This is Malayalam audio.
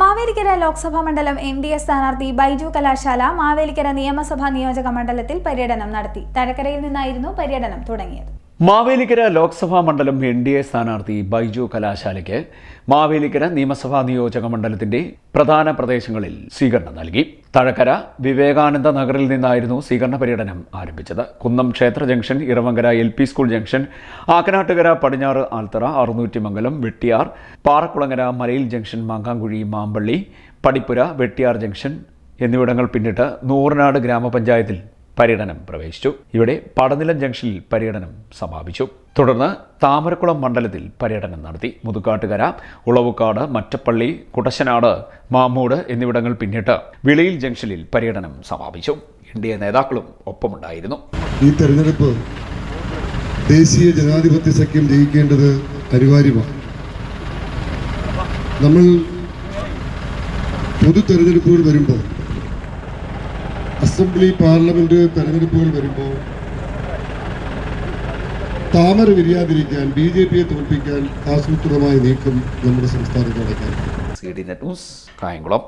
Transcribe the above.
മാവേലിക്കര ലോക്സഭാ മണ്ഡലം എം ഡി എ സ്ഥാനാർത്ഥി ബൈജു കലാശാല മാവേലിക്കര നിയമസഭാ നിയോജക മണ്ഡലത്തിൽ പര്യടനം നടത്തി. തഴക്കരയിൽ നിന്നായിരുന്നു പര്യടനം തുടങ്ങിയത്. മാവേലിക്കര ലോക്സഭാ മണ്ഡലം എൻ ഡി എ സ്ഥാനാർത്ഥി ബൈജു കലാശാലയ്ക്ക് മാവേലിക്കര നിയമസഭാ നിയോജക മണ്ഡലത്തിന്റെ പ്രധാന പ്രദേശങ്ങളിൽ സ്വീകരണം നൽകി. തഴക്കര വിവേകാനന്ദ നഗറിൽ നിന്നായിരുന്നു സ്വീകരണ പര്യടനം ആരംഭിച്ചത്. കുന്നം ക്ഷേത്ര junction Eravankara L P school junction Akkanattukara പടിഞ്ഞാറ് ആൽത്തറ അറുന്നൂറ്റിമംഗലം വെട്ടിയാർ പാറക്കുളങ്ങര മലയിൽ ജംഗ്ഷൻ മാങ്കാങ്കുഴി മാമ്പള്ളി പടിപ്പുര വെട്ടിയാർ ജംഗ്ഷൻ എന്നിവിടങ്ങൾ പിന്നിട്ട് നൂറനാട് ഗ്രാമപഞ്ചായത്തിൽ പര്യടനം പ്രവേശിച്ചു. ഇവിടെ പടനിലം ജംഗ്ഷനിൽ പര്യടനം സമാപിച്ചു. തുടർന്ന് താമരക്കുളം മണ്ഡലത്തിൽ പര്യടനം നടത്തി. മുതുക്കാട്ടുകര ഉളവുക്കാട് മറ്റപ്പള്ളി കുടശനാട് മാമൂട് എന്നിവിടങ്ങൾ പിന്നിട്ട് വിളയിൽ ജംഗ്ഷനിൽ പര്യടനം സമാപിച്ചു. എൻ ഡി എ നേതാക്കളും ഒപ്പമുണ്ടായിരുന്നു. ഈ തെരഞ്ഞെടുപ്പ് ദേശീയ ജനാധിപത്യ സഖ്യം ജയിക്കേണ്ടത് അനിവാര്യമാണ്. നമ്മൾ പൊതു തെരഞ്ഞെടുപ്പുകൾ വരുമ്പോൾ അസംബ്ലി പാർലമെന്റ് തെരഞ്ഞെടുപ്പുകൾ വരുമ്പോൾ താമര വിരിയാതിരിക്കാൻ ബി ജെ പിയെ തോൽപ്പിക്കാൻ ആസൂത്രിതമായ നീക്കം നമ്മുടെ സംസ്ഥാനത്ത് നടക്കാൻ C D net news Kayamkulam.